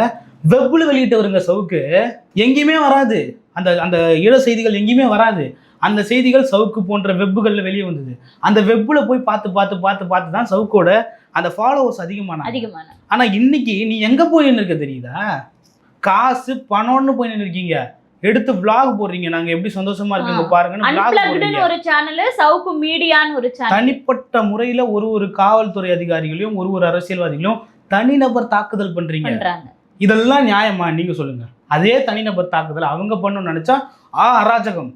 வெப்பில் வெளியிட்டவருங்க சவுக்கு. எங்கேயுமே வராது. அந்த அந்த ஈழ செய்திகள் எங்கேயுமே வராது. அந்த செய்திகள் சவுக்கு போன்ற வெப்புகளில் வெளியே வந்தது. அந்த வெப்பில் போய் பார்த்து பார்த்து பார்த்து பார்த்து தான் சவுக்கோட அந்த ஃபாலோவர்ஸ் அதிகமான அதிகமான ஆனா இன்னைக்கு நீ எங்க போய் நின்று இருக்க தெரியுதா? காசு பணம்னு போய் நின்று இருக்கீங்க எடுத்து vlog போடுறீங்க. நாங்க எப்படி சந்தோஷமா இருக்கீங்க பாருங்கன்னு ஒரு சேனல் சவுக்கு மீடியான்னு ஒரு சேனல் தனிப்பட்ட முறையில ஒரு ஒரு காவல்துறை அதிகாரிகளையும் ஒரு ஒரு அரசியல்வாதிகளையும் தனிநபர் தாக்குதல் பண்றீங்க. பண்றாங்க. இதெல்லாம் நியாயமா? நீங்க சொல்லுங்க. அதே தனிநபர் தாக்குதல் அவங்க பண்ணணும்னு நினைச்சா ஆ அராஜகம்.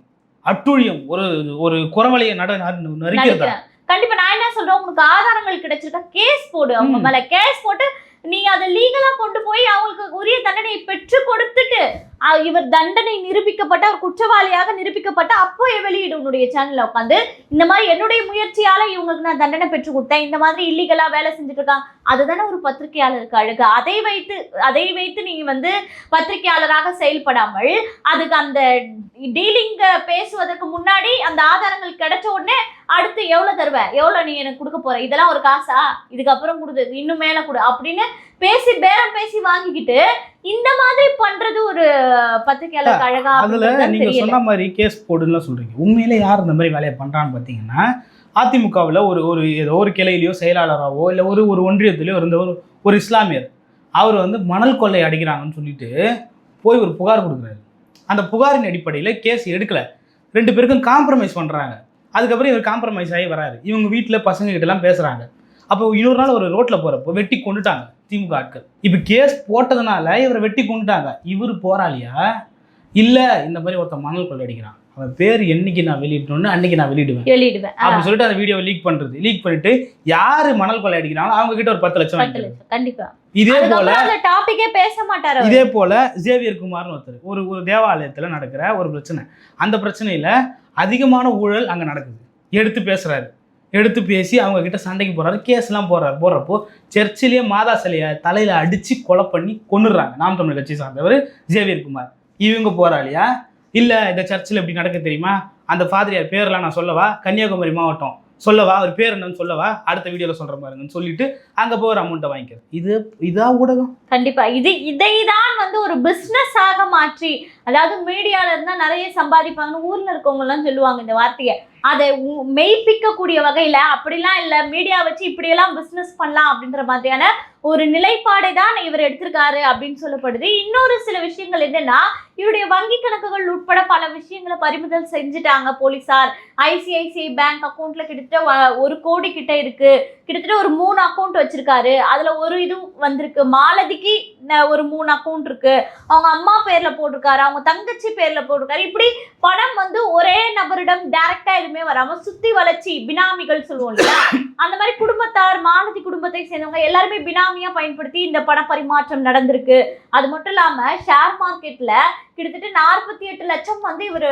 அட்டுழியம் ஒரு ஒரு குறவலையை நட நினைக்கிறேன் கண்டிப்பா நான் என்ன சொல்றேன்? உங்களுக்கு ஆதாரங்கள் கிடைச்சிருக்கா? கேஸ் போடு. அவங்க. மேல கேஸ் போட்டு நீங்க அதை லீகலா கொண்டு போய் அவங்களுக்கு உரிய தண்டனையை பெற்று கொடுத்துட்டு இவர் தண்டனை நிரூபிக்கப்பட்ட ஒரு குற்றவாளியாக நிரூபிக்கப்பட்ட அப்போ வெளியிடு உன்னுடைய சேனல்ல உட்காந்து இந்த மாதிரி என்னுடைய முயற்சியால இவங்களுக்கு நான் தண்டனை பெற்று கொடுத்தேன் இந்த மாதிரி இல்லீகலா வேலை செஞ்சுட்டு இருக்காங்க அதுதானே ஒரு பத்திரிகையாளருக்கு அழகு. அதை வைத்து அதை வைத்து நீங்க வந்து பத்திரிகையாளராக செயல்படாமல் அதுக்கு அந்த டீலிங்க பேசுவதற்கு முன்னாடி அந்த ஆதாரங்கள் கிடைச்ச உடனே அடுத்து எவ்வளவு தருவ? எவ்வளவு நீ எனக்கு கொடுக்க போற? இதெல்லாம் ஒரு காசா? இதுக்கப்புறம் கொடுது இன்னும் மேல கொடு அப்படின்னு பேசி பேரம் பேசி வாங்கிக்கிட்டு இந்த மாதிரி பண்றது ஒரு பத்திரிகையாளருக்கு அழகா அதுல நீங்க சொன்ன மாதிரி கேஸ் போடுன்னு சொல்றீங்க. உண்மையிலே யார் இந்த மாதிரி வேலையை பண்றான்னு பாத்தீங்கன்னா அதிமுகவில் ஒரு ஒரு ஏதோ ஒரு கிளையிலையோ செயலாளராகவோ இல்லை ஒரு ஒரு ஒன்றியத்திலையோ இருந்த ஒரு ஒரு இஸ்லாமியர் அவர் வந்து மணல் கொள்ளை அடிக்கிறாங்கன்னு சொல்லிட்டு போய் ஒரு புகார் கொடுக்குறாரு. அந்த புகாரின் அடிப்படையில் கேஸ் எடுக்கல. ரெண்டு பேருக்கும் காம்ப்ரமைஸ் பண்றாங்க. அதுக்கப்புறம் இவர் காம்ப்ரமைஸ் ஆகி வராரு. இவங்க வீட்டில் பசங்க கிட்ட எல்லாம் பேசுறாங்க. அப்போ இன்னொரு நாள் ஒரு ரோட்ல போறப்போ வெட்டி கொண்டுட்டாங்க திமுக ஆட்கள். இப்போ கேஸ் போட்டதுனால இவரை வெட்டி கொண்டுட்டாங்க. இவர் போராளியா? இல்ல இந்த மாதிரி ஒருத்தன் மணல் கொள்ளை அடிக்கிறான். அவன் பேர் என்னைக்கு நான் வெளியிட்டோன்னு அன்னைக்கு நான் வெளியிடுவேன். வெளியிடுவேன். அப்படி சொல்லிட்டு அந்த வீடியோ லீக் பண்றது. லீக் பண்ணிட்டு யாரு மணல் கொள்ளை அடிக்கிறாங்களோ அவங்க கிட்ட ஒரு பத்து லட்சம் கண்டிப்பா. இதே போல டாபிக்கே பேச மாட்டாரு. இதே போல ஜேவியர் குமார்னு ஒருத்தர் ஒரு ஒரு தேவாலயத்துல நடக்கிற ஒரு பிரச்சனை. அந்த பிரச்சனையில அதிகமான ஊழல் அங்க நடக்குது. எடுத்து பேசுறாரு. எடுத்து பேசி அவங்க கிட்ட சண்டைக்கு போறாரு கேஸ்லாம் போறாரு. போறப்போ சர்ச்சிலேயே மாதா சிலையை தலையில அடிச்சு கொலை பண்ணி கொன்னுடுறாங்க. நாம் தமிழ் கட்சி சார்ந்தவர் ஜேவியர் குமார். இவங்க போராளியா இல்ல இந்த சர்ச்சில் இப்படி நடக்க தெரியுமா? அந்த ஃபாதரியார் பேர்லாம் நான் சொல்லவா? கன்னியாகுமரி மாவட்டம் சொல்லவா? அவர் பேர் என்னன்னு சொல்லவா? அடுத்த வீடியோல சொல்ற பாருங்கன்னு சொல்லிட்டு அங்க போய் ஒரு அமௌண்ட்டை வாங்கிக்கிறது. இது இதா ஊடகம்? கண்டிப்பா. இது இதை தான் வந்து ஒரு பிசினஸ் ஆக மாற்றி அதாவது மீடியால இருந்தா நிறைய சம்பாதிப்பாங்கன்னு ஊர்ல இருக்கவங்க எல்லாம் சொல்லுவாங்க இந்த வார்த்தையை. அதை மெய்ப்பிக்கக்கூடிய வகையில் அப்படிலாம் இல்லை மீடியா வச்சு இப்படியெல்லாம் பிஸ்னஸ் பண்ணலாம் அப்படின்ற மாதிரியான ஒரு நிலைப்பாடை தான் இவர் எடுத்திருக்காரு அப்படின்னு சொல்லப்படுது. இன்னொரு சில விஷயங்கள் என்னன்னா இவருடைய வங்கி கணக்குகள் உட்பட பல விஷயங்களை பறிமுதல் செஞ்சுட்டாங்க போலீசார். ஐசிஐசிஐ பேங்க் அக்கௌண்ட்ல கிட்டத்தட்ட ஒரு கோடி கிட்ட இருக்கு. கிட்டத்தட்ட ஒரு மூணு அக்கௌண்ட் வச்சிருக்காரு. அதுல ஒரு இது வந்திருக்கு. மாலதிக்கு ஒரு மூணு அக்கௌண்ட் இருக்கு. அவங்க அம்மா பேர்ல போட்டிருக்காரு. அவங்க தங்கச்சி பேர்ல போட்டிருக்காரு. இப்படி பணம் வந்து ஒரே நபரிடம் டைரக்டா இது எதுவுமே வராம சுத்தி வளர்ச்சி பினாமிகள் சொல்லுவோம் இல்லையா? அந்த மாதிரி குடும்பத்தார் மாலதி குடும்பத்தை சேர்ந்தவங்க எல்லாருமே பினாமியா பயன்படுத்தி இந்த பண பரிமாற்றம் நடந்திருக்கு. அது மட்டும் இல்லாம ஷேர் மார்க்கெட்ல கிட்டத்தட்ட நாற்பத்தி எட்டு லட்சம் வந்து இவர்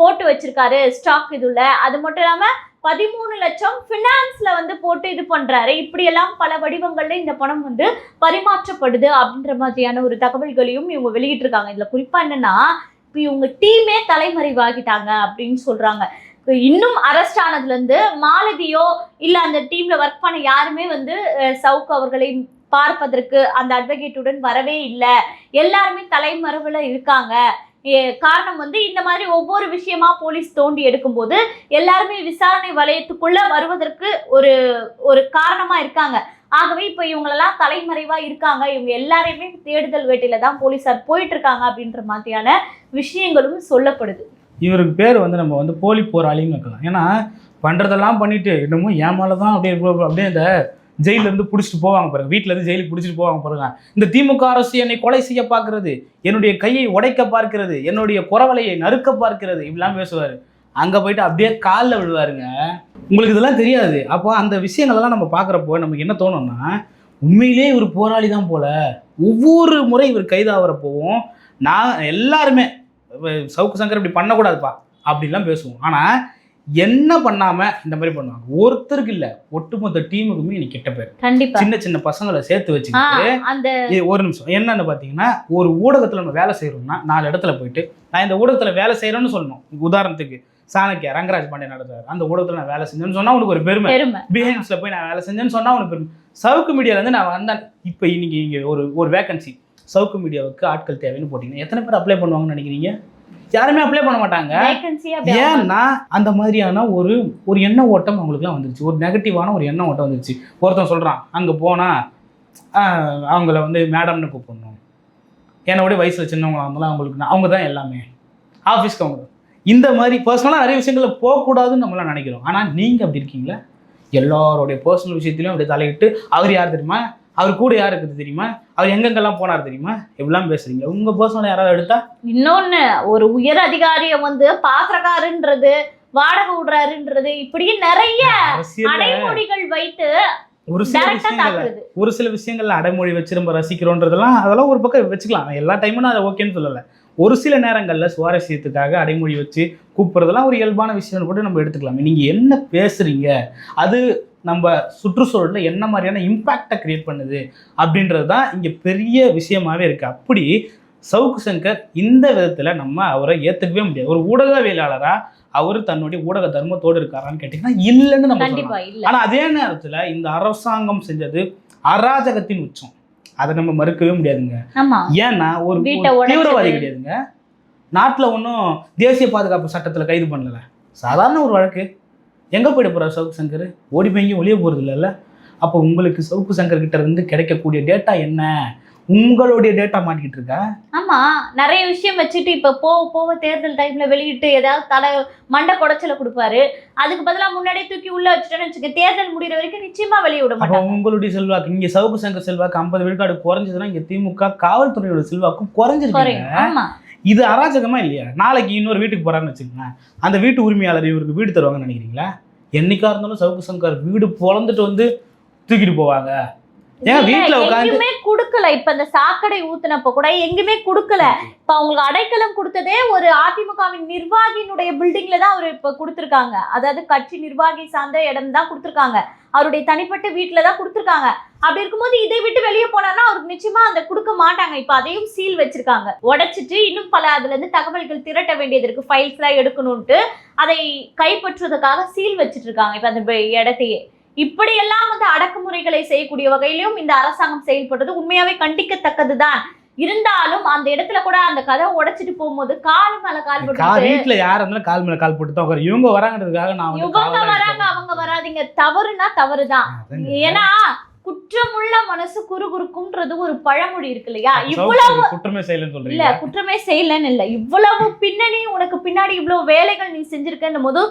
போட்டு வச்சிருக்காரு ஸ்டாக் இதுல. அது மட்டும் இல்லாம பதிமூணு லட்சம் ஃபினான்ஸ்ல வந்து போட்டு இது பண்றாரு. இப்படியெல்லாம் பல வடிவங்கள்ல இந்த பணம் வந்து பரிமாற்றப்படுது அப்படின்ற மாதிரியான ஒரு தகவல்களையும் இவங்க வெளியிட்டிருக்காங்க. இதுல குறிப்பா என்னன்னா இப்போ இவங்க டீமே தலைமறைவாகிட்டாங்க அப்படின்னு சொல்றாங்க. இன்னும் அரெஸ்ட் ஆனதுல இருந்து மாலதியோ இல்ல அந்த டீம்ல ஒர்க் பண்ண யாருமே வந்து சவுக் அவர்களை பார்ப்பதற்கு அந்த அட்வொகேட்டுடன் வரவே இல்லை. எல்லாருமே தலைமறைவுல இருக்காங்க. ஏ- காரணம் வந்து இந்த மாதிரி ஒவ்வொரு விஷயமா போலீஸ் தோண்டி எடுக்கும்போது எல்லாருமே விசாரணை வலயத்துக்குள்ள வருவதற்கு ஒரு ஒரு காரணமா இருக்காங்க. ஆகவே இப்ப இவங்களெல்லாம் தலைமறைவா இருக்காங்க. இவங்க எல்லாரையுமே தேடுதல் வேட்டையில தான் போலீசார் போயிட்டு இருக்காங்க அப்படின்ற மாதிரியான விஷயங்களும் சொல்லப்படுது. இவருக்கு பேர் வந்து நம்ம வந்து போலி போராளின்னு வைக்கலாம். ஏன்னா பண்ணுறதெல்லாம் பண்ணிவிட்டு என்னமோ ஏமால மேலே தான் அப்படியே அப்படியே இந்த ஜெயிலேருந்து பிடிச்சிட்டு போவாங்க பாருங்க. வீட்டிலேருந்து ஜெயிலுக்கு பிடிச்சிட்டு போவாங்க பாருங்க. இந்த திமுக அரசு என்னை கொலை செய்ய பார்க்கிறது என்னுடைய கையை உடைக்க பார்க்கிறது என்னுடைய குறவலையை நறுக்க பார்க்கிறது இப்படிலாம் பேசுவார். அங்கே போயிட்டு அப்படியே காலில் விழுவாருங்க. உங்களுக்கு இதெல்லாம் தெரியாது. அப்போ அந்த விஷயங்கள்லாம் நம்ம பார்க்குறப்போ நமக்கு என்ன தோணும்னா உண்மையிலேயே இவர் போராளி தான் போல. ஒவ்வொரு முறை இவர் கைதாகிறப்போவும் நான் எல்லாருமே சவுக்கு சங்கர் இப்படி பண்ணக்கூடாதுப்பா. அப்படிலாம் பேசுவோம். ஆனால் என்ன பண்ணாமல் இந்த மாதிரி பண்ணுவாங்க? ஒருத்தருக்கு இல்லை ஒட்டுமொத்த டீமுக்குமே இன்னைக்கு கெட்ட பேர். கண்டிப்பா. சின்ன சின்ன பசங்களை சேர்த்து வச்சுக்கிட்டு ஒரு நிமிஷம். என்னன்னு பார்த்தீங்கன்னா ஒரு ஊடகத்தில் நம்ம வேலை செய்கிறோம்னா நாலு இடத்துல போயிட்டு நான் இந்த ஊடகத்தில் வேலை செய்கிறேன்னு சொல்லணும். உதாரணத்துக்கு சாணக்கியா ரங்கராஜ் பாண்டியன் நடத்துறாரு. அந்த ஊடகத்தில் நான் வேலை செஞ்சேன்னு சொன்னால் உனக்கு ஒரு பெருமை. பிஹேன்ஸில் போய் நான் வேலை செஞ்சேன்னு சொன்னால் உனக்கு பெருமை. சவுக்கு மீடியாவிலேருந்து நான் வந்தேன். இப்போ இன்னைக்கு இங்கே ஒரு ஒரு வேகன்சி சவுக்கு மீடியாவுக்கு ஆட்கள் தேவைன்னு போட்டிங்கன்னா எத்தனை பேர் அப்ளை பண்ணுவாங்கன்னு நினைக்கிறீங்க? யாருமே அப்ளை பண்ண மாட்டாங்க. ஏன்னா அந்த மாதிரியான ஒரு ஒரு எண்ண ஓட்டம் அவங்களுக்குலாம் வந்துருச்சு. ஒரு நெகட்டிவான ஒரு எண்ண ஓட்டம் வந்துருச்சு. ஒருத்தன் சொல்கிறான் அங்கே போனால் அவங்கள வந்து மேடம்னு கூப்பிடணும். என்னோட வயசில் சின்னவங்களா இருந்தாலும் அவங்களுக்கு அவங்க தான் எல்லாமே. ஆஃபீஸ்க்கு அவங்க. இந்த மாதிரி பர்சனலாக நிறைய விஷயங்கள்ல போகக்கூடாதுன்னு நம்மளாம் நினைக்கிறோம். ஆனால் நீங்கள் அப்படி இருக்கீங்களா? எல்லாருடைய பர்சனல் விஷயத்துலையும் அப்படியே தலையிட்டு அவர் யார் தெரியுமா? அவர் கூட யார் இருக்குது தெரியுமா? அவர் எங்கெங்கெல்லாம் போனார் தெரியுமா? எப்படிலாம் பேசுறீங்க? உங்கள் பர்சனல் யாராவது எடுத்தா? இன்னொன்னு ஒரு உயர் அதிகாரிய வந்து பாத்திரக்காருன்றது வாடகை விடுறாருன்றது இப்படி நிறைய அடைமொழிகள் வைத்து ஒரு சில தாக்குறது. ஒரு சில விஷயங்கள்ல அடைமொழி வச்சு நம்ம ரசிக்கிறோன்றதெல்லாம் அதெல்லாம் ஒரு பக்கம் வச்சுக்கலாம். எல்லா டைமும் அதை ஓகேன்னு சொல்லலை. ஒரு சில நேரங்களில் சுவாரஸ்யத்துக்காக அடைமொழி வச்சு கூப்பிட்றதெல்லாம் ஒரு இயல்பான விஷயம்னு கூட நம்ம எடுத்துக்கலாமே. நீங்கள் என்ன பேசுறீங்க? அது நம்ம சுற்றுச்சூழலில் என்ன மாதிரியான இம்பேக்டை கிரியேட் பண்ணுது அப்படின்றது தான் இங்கே பெரிய விஷயமாவே இருக்குது அப்படி சவுக்கு சங்கர் இந்த விதத்தில் நம்ம அவரை ஏற்றுக்கவே முடியாது. ஒரு ஊடகவியலாளராக அவர் தன்னுடைய ஊடக தர்மத்தோடு இருக்காரான்னு கேட்டிங்கன்னா இல்லைன்னு நம்ம சொல்லலாம். கண்டிப்பா இல்ல. ஆனா அதே நேரத்துல இந்த அரசாங்கம் செஞ்சது அராஜகத்தின் உச்சம். அதை நம்ம மறுக்கவே முடியாதுங்க. ஏன்னா ஒரு. தீவிரவாதி கிடையாதுங்க. நாட்டுல ஒன்றும் தேசிய பாதுகாப்பு சட்டத்துல கைது பண்ணல. சாதாரண ஒரு வழக்கு. எங்க போயிட போறார் சவுக்கு சங்கர்? ஓடி போய் ஒளிய போறது இல்லைல்ல அப்போ உங்களுக்கு சவுக்கு சங்கர் கிட்ட இருந்து கிடைக்கக்கூடிய டேட்டா என்ன? உங்களுடைய டேட்டா மாட்டிக்கிட்டு இருக்கா? ஆமா நிறைய விஷயம் வச்சுட்டு இப்ப போக போக தேர்தல் டைம்ல வெளியிட்டு ஏதாவது தலை மண்டை குடைச்சல கொடுப்பாரு. அதுக்கு பதிலா முன்னாடியே தூக்கி உள்ள வச்சுட்டேன்னு வச்சுக்க தேர்தல் முடியிற வரைக்கும் நிச்சயமா வெளிய விட அப்போ மாட்டாங்க. உங்களுடைய செல்வாக்கு இங்க சவுக்கு சங்கர் செல்வாக்கு ஐம்பது விழுக்காடு குறைஞ்சதுன்னா இங்க திமுக காவல்துறையோட செல்வாக்கும் குறைஞ்சிருக்கு ஆமா. இது அராஜகமா இல்லையா? நாளைக்கு இன்னொரு வீட்டுக்கு போறான்னு வச்சுக்கோங்களேன். அந்த வீட்டு உரிமையாளர் இவருக்கு வீடு தருவாங்கன்னு நினைக்கிறீங்களா? என்னைக்கா இருந்தாலும் சவுக்கு சங்கர் வீடு பொழந்துட்டு வந்து தூக்கிட்டு போவாங்க. ஏன் இல்ல, வீட்டுல உட்காந்து குடுக்கல. இப்ப இந்த சாக்கடை ஊத்துனப்ப கூட எங்குமே குடுக்கல. இப்ப அவங்களுக்கு அடைக்கலம் கொடுத்ததே ஒரு அதிமுகவின் நிர்வாகியினுடைய பில்டிங்ல தான் அவர் இப்ப கொடுத்திருக்காங்க. அதாவது கட்சி நிர்வாகி சார்ந்த இடம் தான் கொடுத்திருக்காங்க. அவருடைய தனிப்பட்ட வீட்டுல தான் கொடுத்திருக்காங்க. அப்படி இருக்கும்போது இதை விட்டு வெளியே போனார்னா அவருக்கு நிச்சயமா அந்த கொடுக்க மாட்டாங்க. இப்ப அதையும் சீல் வச்சிருக்காங்க. உடைச்சிட்டு இன்னும் பல அதுல இருந்து தகவல்கள் திரட்ட வேண்டியது இருக்கு. ஃபைல்ஸ் எல்லாம் எடுக்கணும்ட்டு அதை கைப்பற்றுவதற்காக சீல் வச்சிட்டு இருக்காங்க. இப்ப அந்த இடத்தையே. இப்படியெல்லாம் வந்து அடக்குமுறைகளை செய்யக்கூடிய வகையிலும் இந்த அரசாங்கம் செயல்படுறது உண்மையாவே கண்டிக்கத்தக்கதுதான். இருந்தாலும் அந்த இடத்துல கூட அந்த கதை உடைச்சிட்டு போகும்போது கால் மேல கால் போட்டு வீட்டுல யார் இருந்தாலும் கால் மேல கால் போட்டு தான் இவங்க வராங்கிறதுக்காக நான் இவங்க வராங்க. அவங்க வராதீங்க. தவறுனா தவறுதான். ஏன்னா குற்றமுள்ள மனசு குறுகுறுக்கும்ன்றது ஒரு பழமொழி இருக்கு இல்லையா? இவ்வளவு குற்றமே செய்யலன்னு இல்ல குற்றமே செய்யலன்னு இல்ல. இவ்வளவு பின்னணி உனக்கு பின்னாடி இவ்வளவு வேலைகள் நீ செஞ்சிருக்கன்னும் போது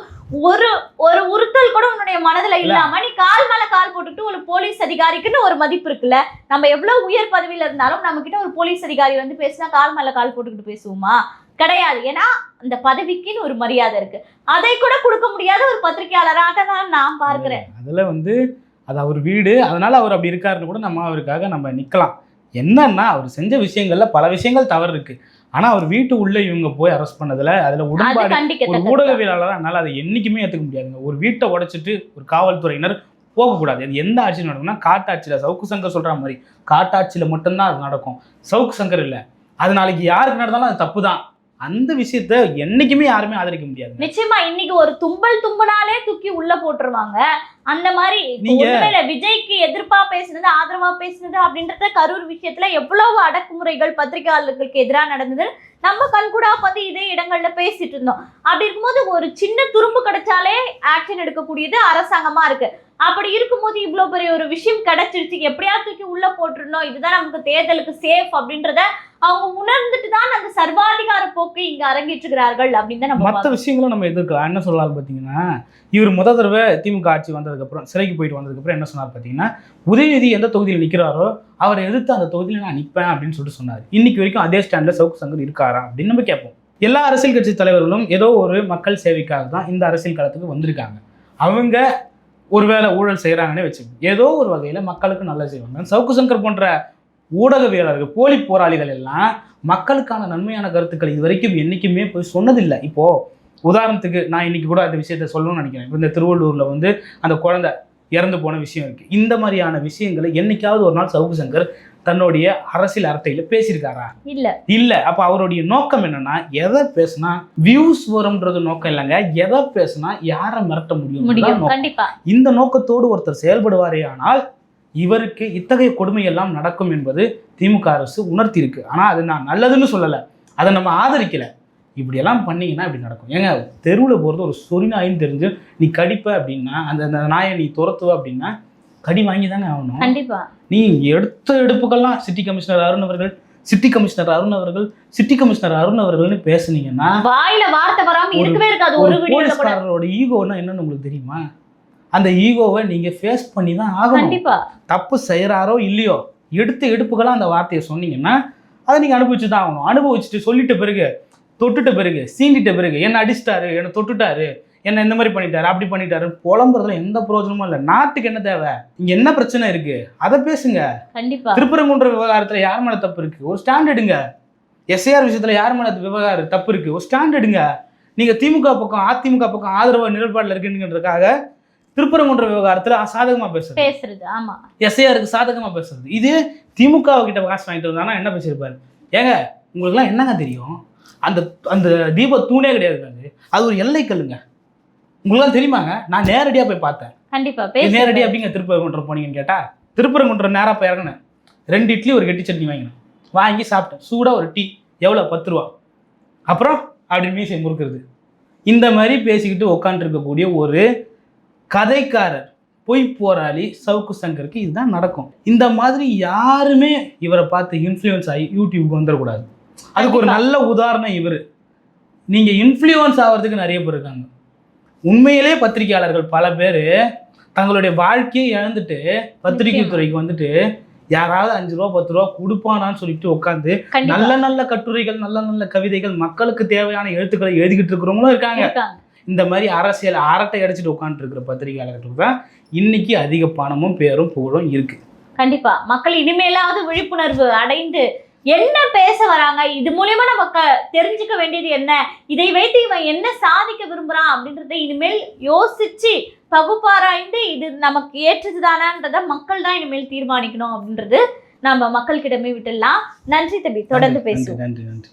ஒரு ஒரு உறுத்தல் கூட உன்னுடைய மனதுல இல்ல. இல்லாம நீ கால் மேல கால் போட்டுட்டு ஒரு போலீஸ் அதிகாரிக்குன்னு ஒரு மதிப்பு இருக்குல்ல? நம்ம எவ்வளவு உயர் பதவியில இருந்தாலும் நம்ம கிட்ட ஒரு போலீஸ் அதிகாரி வந்து பேசினா கால் மேல கால் போட்டுக்கிட்டு பேசுவோமா? கிடையாது. ஏன்னா அந்த பதவிக்குன்னு ஒரு மரியாதை இருக்கு. அதை கூட கொடுக்க முடியாத ஒரு பத்திரிகையாளராக தான் நான் பார்க்கிறேன். அதுல வந்து அது அவர் வீடு அதனால அவர் அப்படி இருக்காருன்னு கூட நம்ம அவருக்காக நம்ம நிக்கலாம். என்னன்னா அவர் செஞ்ச விஷயங்கள்ல பல விஷயங்கள் தவறு இருக்கு. ஆனா அவர் வீட்டு உள்ள இவங்க போய் அரெஸ்ட் பண்ணதுல அதுல அது உடன்பாடு ஒரு கண்டிக்க ஊடகவியலாளராக என்னால் அதை என்னைக்குமே ஏற்றுக்க முடியாதுங்க. ஒரு வீட்டை உடைச்சிட்டு ஒரு காவல்துறையினர் போகக்கூடாது. அது எந்த ஆட்சியில் நடக்கும்னா காட்டாட்சியில் சவுக்கு சங்கர் சொல்கிற மாதிரி. காட்டாட்சியில் மட்டும்தான் அது நடக்கும். சவுக்கு சங்கர் இல்லை. அது நாளைக்கு யாருக்கு நடந்தாலும் அது தப்பு தான் அந்த விஷயத்த என்னைக்குமே யாருமே ஆதரிக்க முடியாது. நிச்சயமா இன்னைக்கு ஒரு தும்பல் தும்பனாலே தூக்கி உள்ள போட்டுருவாங்க. அந்த மாதிரி இல்ல விஜய்க்கு எதிர்ப்பா பேசுனது ஆதரவா பேசுனது அப்படின்றத கரூர் விஷயத்துல எவ்வளவு அடக்குமுறைகள் பத்திரிகையாளர்களுக்கு எதிராக நடந்தது நம்ம கண்கூடா வந்து இதே இடங்கள்ல பேசிட்டு இருந்தோம். அப்படி இருக்கும்போது ஒரு சின்ன துரும்பு கிடைச்சாலே ஆக்ஷன் எடுக்கக்கூடியது அரசாங்கமா இருக்கு. அப்படி இருக்கும்போது இவ்வளவு பெரிய ஒரு விஷயம் கிடைச்சிருச்சு எப்படியா தூக்கி உள்ள போட்டுருந்தோம் இதுதான் நமக்கு தேர்தலுக்கு சேஃப் அப்படின்றத அவங்க உணர்ந்துட்டு தான் அந்த சர்வாதிகார போக்கு இங்க அரங்கேற்றுகிறார்கள் அப்படின்னு தான் நம்ம மற்ற விஷயங்களும் நம்ம எதிர்க்கலாம். என்ன சொல்லலாம் பார்த்தீங்கன்னா இவர் முத தடவை திமுக ஆட்சி வந்ததுக்கப்புறம் சிறைக்கு போயிட்டு வந்ததுக்கப்புறம் என்ன சொன்னார் பார்த்தீங்கன்னா உதயநிதி எந்த தொகுதியில் நிற்கிறாரோ அவரை எதிர்த்து அந்த தொகுதியில் நான் நிற்பேன் அப்படின்னு சொல்லிட்டு சொன்னார். இன்னைக்கு வரைக்கும் அதே ஸ்டாண்டில் சவுக்கு சங்கர் இருக்காரா அப்படின்னு நம்ம கேட்போம். எல்லா அரசியல் கட்சி தலைவர்களும் ஏதோ ஒரு மக்கள் சேவைக்காக தான் இந்த அரசியல் களத்துக்கு வந்திருக்காங்க. அவங்க ஒருவேளை ஊழல் செய்கிறாங்கன்னே வச்சு ஏதோ ஒரு வகையில் மக்களுக்கு நல்லது செய்வாங்க. சவுக்கு சங்கர் போன்ற ஊடகவியலாளர்கள் போலி போராளிகள் எல்லாம் மக்களுக்கான நன்மையான கருத்துக்கள் இது வரைக்கும் என்றைக்குமே போய் சொன்னதில்லை. இப்போ உதாரணத்துக்கு நான் இன்னைக்கு கூட அந்த விஷயத்த சொல்லணும்னு நினைக்கிறேன். இப்போ இந்த திருவள்ளூர்ல வந்து அந்த குழந்தை இறந்து போன விஷயம் இருக்கு. இந்த மாதிரியான விஷயங்களை என்னைக்காவது ஒரு நாள் சவுக்கு சங்கர் தன்னுடைய அரசியல் அரட்டையில பேசியிருக்காரா? இல்ல. இல்ல. அப்ப அவருடைய நோக்கம் என்னன்னா எதை பேசினா வியூஸ் வரும்ன்றது நோக்கம் இல்லைங்க. எதை பேசினா யாரை மிரட்ட முடியும்? இந்த நோக்கத்தோடு ஒருத்தர் செயல்படுவாரே ஆனால் இவருக்கு இத்தகைய கொடுமையெல்லாம் நடக்கும் என்பது திமுக அரசு உணர்த்தியிருக்கு. ஆனால் அது நான் நல்லதுன்னு சொல்லலை. அதை நம்ம ஆதரிக்கலை. இப்படியெல்லாம் பண்ணீங்கன்னா இப்படி நடக்கும். ஏங்க தெருவில் போகிறது ஒரு சொறி நாயின்னு தெரிஞ்சு நீ கடிப்ப அப்படின்னா அந்த அந்த நாயை நீ துரத்துவ அப்படின்னா கடி வாங்கி தாங்க ஆகணும். கண்டிப்பா. நீ எடுத்த எடுப்புக்கெல்லாம் சிட்டி கமிஷனர் அருண் அவர்கள் சிட்டி கமிஷனர் அருண் அவர்கள் சிட்டி கமிஷனர் அருண் அவர்கள்னு பேசுனீங்கன்னா வாயில வார்த்தை வராம இருக்கவே இருக்காது. ஒரு போலீஸ்காரரோட ஈகோன்னா என்னன்னு உங்களுக்கு தெரியுமா? அந்த ஈகோவை நீங்க ஃபேஸ் பண்ணி தான் ஆகணும். கண்டிப்பா. தப்பு செய்கிறாரோ இல்லையோ எடுத்த எடுப்புக்கெல்லாம் அந்த வார்த்தையை சொன்னீங்கன்னா அதை நீங்கள் அனுபவிச்சு தான் ஆகணும். அனுபவிச்சுட்டு சொல்லிட்ட பிறகு தொட்டுட்ட பிறகு சீண்டிட்ட பிறகு என்ன அடிச்சிட்டாரு என்னை தொட்டுட்டாரு என்ன இந்த மாதிரி பண்ணிட்டாரு அப்படி பண்ணிட்டாரு புலம்புறதுல எந்த பிரயோஜனமும் இல்லை. நாட்டுக்கு என்ன தேவை? இங்க என்ன பிரச்சனை இருக்கு? அதை பேசுங்க. கண்டிப்பா. திருப்பரங்குன்ற விவகாரத்துல யார் மேல தப்பு இருக்கு? ஒரு ஸ்டாண்ட் எடுங்க. எஸ்ஐஆர் விஷயத்துல யார் மேல விவகாரம் தப்பு இருக்கு? ஒரு ஸ்டாண்ட் எடுங்க. நீங்க திமுக பக்கம் அதிமுக பக்கம் ஆதரவு நிலைப்பாடுல இருக்குன்றதுக்காக திருப்பரங்குன்ற விவகாரத்துல சாதகமா பேசுறது. பேசுறது ஆமா. எஸ்ஐஆருக்கு சாதகமா பேசுறது. இது திமுக கிட்ட காசு வாங்கிட்டு வந்தானா என்ன பேசியிருப்பாரு? ஏங்க உங்களுக்குலாம் என்னங்க தெரியும்? அந்த அந்த தீப தூணே கிடையாது அது அது ஒரு எல்லை கல்லுங்க. உங்களுக்குலாம் தெரியுமாங்க? நான் நேரடியாக போய் பார்த்தேன். கண்டிப்பா இது பேசுறது நேரடி அப்படிங்க திருப்பரங்குன்றம் போனீங்கன்னு கேட்டா திருப்பரங்குன்றம் நேராக போய் இறங்கினேன். ரெண்டு இட்லி ஒரு கெட்டி சட்னி வாங்கினேன். வாங்கி சாப்பிட்டேன். சூடாக ஒரு டீ. எவ்வளோ? பத்து ரூபா. அப்புறம் அப்படின்னு மீசை முறுக்கிறது. இந்த மாதிரி பேசிக்கிட்டு உட்காந்துருக்கக்கூடிய ஒரு கதைக்காரர் பொய் போராளி சவுக்கு சங்கருக்கு இதுதான் நடக்கும். இந்த மாதிரி யாருமே இவரை பார்த்து இன்ஃப்ளூயன்ஸ் ஆகி யூடியூப்க்கு வந்துடக்கூடாது. அதுக்கு ஒரு. நல்ல உதாரணம் இவர். நீங்கள் இன்ஃப்ளூயன்ஸ் ஆகிறதுக்கு நிறைய பேர் இருக்காங்க. உண்மையிலே பத்திரிகையாளர்கள் பல பேர் தங்களுடைய வாழ்க்கையை இழந்துட்டு பத்திரிகை. துறைக்கு வந்துட்டு யாராவது அஞ்சு ரூபா பத்து ரூபா கொடுப்பானான்னு சொல்லிட்டு உட்காந்து நல்ல நல்ல கட்டுரைகள் நல்ல நல்ல கவிதைகள் மக்களுக்கு தேவையான எழுத்துக்களை எழுதிக்கிட்டு இருக்கிறவங்களும் இருக்காங்க. இந்த மாதிரி அரசியல் அரட்டை அடிச்சுட்டு உட்காந்துட்டு இருக்கிற பத்திரிகையாளர்களுக்கு தான் இன்னைக்கு அதிக பணமும் பேரும் புகழும் இருக்கு. கண்டிப்பா. மக்கள் இனிமேலாவது விழிப்புணர்வு அடைந்து என்ன பேச வராங்க? இது மூலியமா நம்ம க- தெரிஞ்சுக்க வேண்டியது என்ன? இதை வைத்து இவன் என்ன சாதிக்க விரும்புறான் அப்படின்றத இனிமேல் யோசிச்சு பகுப்பாராய்ந்து இது நமக்கு ஏற்றதுதானான்றத மக்கள் தான் இனிமேல் தீர்மானிக்கணும் அப்படின்றது நம்ம மக்கள்கிட்டமே விட்டுடலாம். நன்றி தம்பி. தொடர்ந்து பேசுவோம். நன்றி நன்றி.